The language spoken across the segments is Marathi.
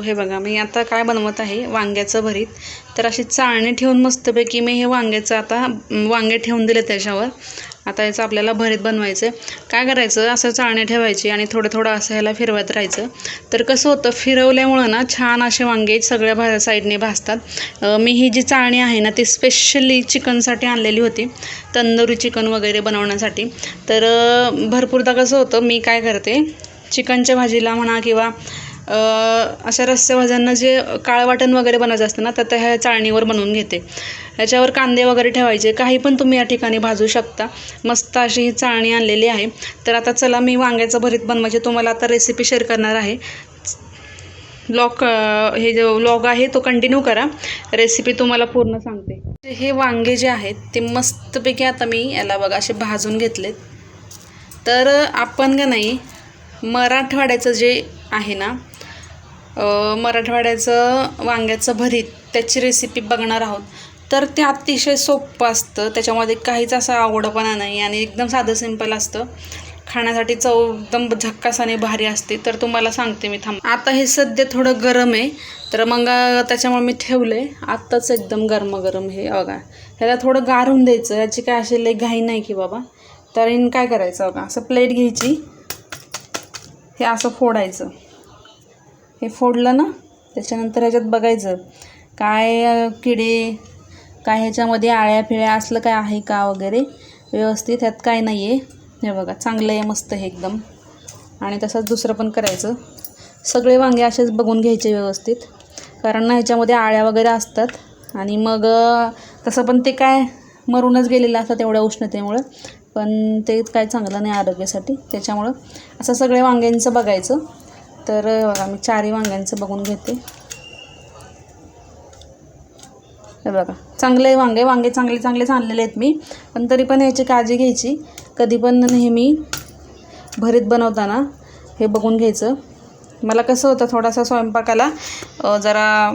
हे बघा मी आता काय बनवत आहे? वांग्याचं भरीत. तर अशी चाळणी ठेवून मस्तपैकी मी हे वांग्याचं आता वांगे ठेवून दिले त्याच्यावर. आता याचं आपल्याला भरीत बनवायचं आहे काय करायचं? असं चाळणी ठेवायची आणि थोडं थोडं असं ह्याला फिरवत राहायचं. तर कसं होतं? फिरवल्यामुळं ना छान असे वांगे सगळ्या भा साईडने भाजतात. मी ही जी चाळणी आहे ना ती स्पेशली चिकनसाठी आणलेली होती. तंदुरी चिकन वगैरे बनवण्यासाठी. तर भरपूरदा कसं होतं? मी काय करते? चिकनच्या भाजीला म्हणा किंवा अशा रस्से जे काळं वाटण वगैरे बनवायचं असतं ना तर त्या ह्या चाळणीवर बनवून घेते. याच्यावर कांदे वगैरे ठेवायचे. काही पण तुम्ही या ठिकाणी भाजू शकता. मस्त अशी ही चाळणी आणलेली आहे. तर आता चला मी वांग्याचं भरीत बनवायचे. तुम्हाला आता रेसिपी शेअर करणार आहे. ब्लॉग हे जो व्लॉग आहे तो कंटिन्यू करा. रेसिपी तुम्हाला पूर्ण सांगते. हे वांगे जे आहेत ते मस्तपैकी आता मी याला बघा असे भाजून घेतलेत. तर आपण का नाही मराठवाड्याचं जे आहे ना मराठवाड्याचं वांग्याचं भरीत त्याची रेसिपी बघणार आहोत. तर ते अतिशय सोपं असतं. त्याच्यामध्ये काहीच असा आवडपणा नाही आणि एकदम साधं सिंपल असतं. खाण्यासाठी चव एकदम झक्कास आणि भारी असते. तर तुम्हाला सांगते मी थांब. आता हे सध्या थोडं गरम आहे. तर मग त्याच्यामुळे मी ठेवलं आहे आत्ताच एकदम गरम गरम हे बघा. ह्याला थोडं गारून द्यायचं. याची काय अशी लई घाई नाही की बाबा. तर इन काय करायचं बघा. असं प्लेट घ्यायची. हे असं फोडायचं. हे फोडलं ना त्याच्यानंतर ह्याच्यात बघायचं काय किडे काय ह्याच्यामध्ये आळ्या फिळ्या असलं काय आहे का वगैरे व्यवस्थित ह्यात काय नाही आहे हे बघा चांगलं आहे मस्त हे एकदम. आणि तसंच दुसरं पण करायचं. सगळे वांगे असेच बघून घ्यायचे व्यवस्थित. कारण ना ह्याच्यामध्ये आळ्या वगैरे असतात. आणि मग तसं पण ते काय मरूनच गेलेलं असतात एवढ्या उष्णतेमुळं. पण ते काय चांगलं नाही आरोग्यासाठी. त्याच्यामुळं असं सगळे वांग्यांचं बघायचं. तर बघा मी चारही वांग्यांचं बघून घेते. हे बघा चांगले वांगे वांगे चांगले चांगलेच आणलेले आहेत मी पण तरी पण याची काळजी घ्यायची. कधी पण नेहमी भरीत बनवताना हे बघून घ्यायचं. मला कसं होतं थोडासा स्वयंपाकाला जरा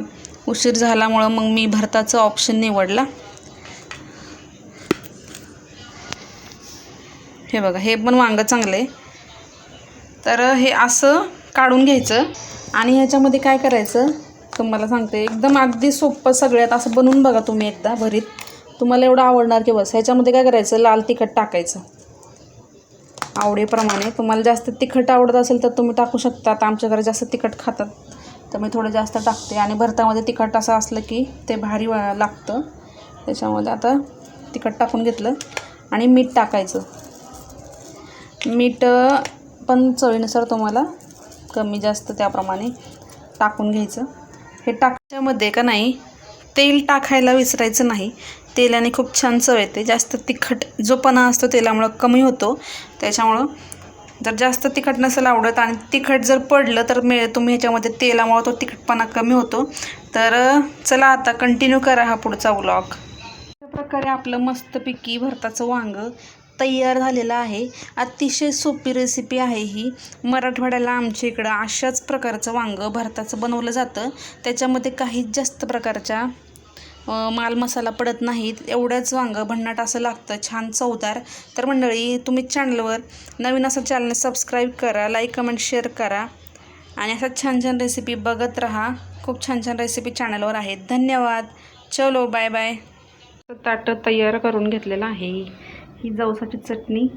उशीर झाल्यामुळं मग मी भरताचं ऑप्शन निवडला. हे बघा हे पण वांगं चांगलं. आहे तर हे असं काढून घ्यायचं. आणि ह्याच्यामध्ये काय करायचं? तुम्हाला सांगते एकदम अगदी सोपं सगळ्यात असं बनवून बघा तुम्ही एकदा भरीत. तुम्हाला एवढं आवडणार की बस. ह्याच्यामध्ये काय करायचं? लाल तिखट टाकायचं. आवडीप्रमाणे. तुम्हाला जास्त तिखट आवडत असेल तर तुम्ही टाकू शकता. आमच्याकडे जास्त तिखट खातात. तर मी थोडं जास्त टाकते. आणि भरतामध्ये तिखट असं असलं की ते भारी वा- लागतं. त्याच्यामध्ये आता तिखट टाकून घेतलं. आणि मीठ टाकायचं. मीठ पण चवीनुसार तुम्हाला कमी जास्त त्याप्रमाणे टाकून घ्यायचं. हे टाकच्यामध्ये का नाही तेल टाकायला विसरायचं नाही. तेलाने खूप छान चव येते. जास्त तिखट जो पणा असतो तेलामुळं कमी होतो. त्याच्यामुळं जर जास्त तिखट नसेल आवडत आणि तिखट जर पडलं तर मे तुम्ही ह्याच्यामध्ये तेलामुळं तो तिखटपणा कमी होतो. तर चला आता कंटिन्यू करा हा पुढचा व्लॉग अशा प्रकारे आपलं मस्तपैकी भरताचं वांगं तयार झालेलं आहे. अतिशय सोपी रेसिपी आहे ही. मराठवाड्याला आमच्या इकडं अशाच प्रकारचं वांगं भरताचं बनवलं जातं. त्याच्यामध्ये काहीच जास्त प्रकारच्या माल मसाला पडत नाहीत. एवढ्याच वांगं भन्नाट असं लागतं. छान चवदार. तर मंडळी तुम्ही चॅनलवर नवीन असं चॅनल सबस्क्राईब करा लाईक कमेंट शेअर करा. आणि असं छान छान रेसिपी बघत राहा. खूप छान छान रेसिपी चॅनलवर आहेत. धन्यवाद. चलो बाय बाय ताटं तयार करून घेतलेलं आहे. ही जवसाची चटणी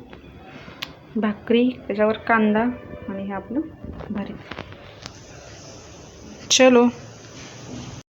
भाकरी त्याच्यावर कांदा आणि हे आपलं भरीत. चलो.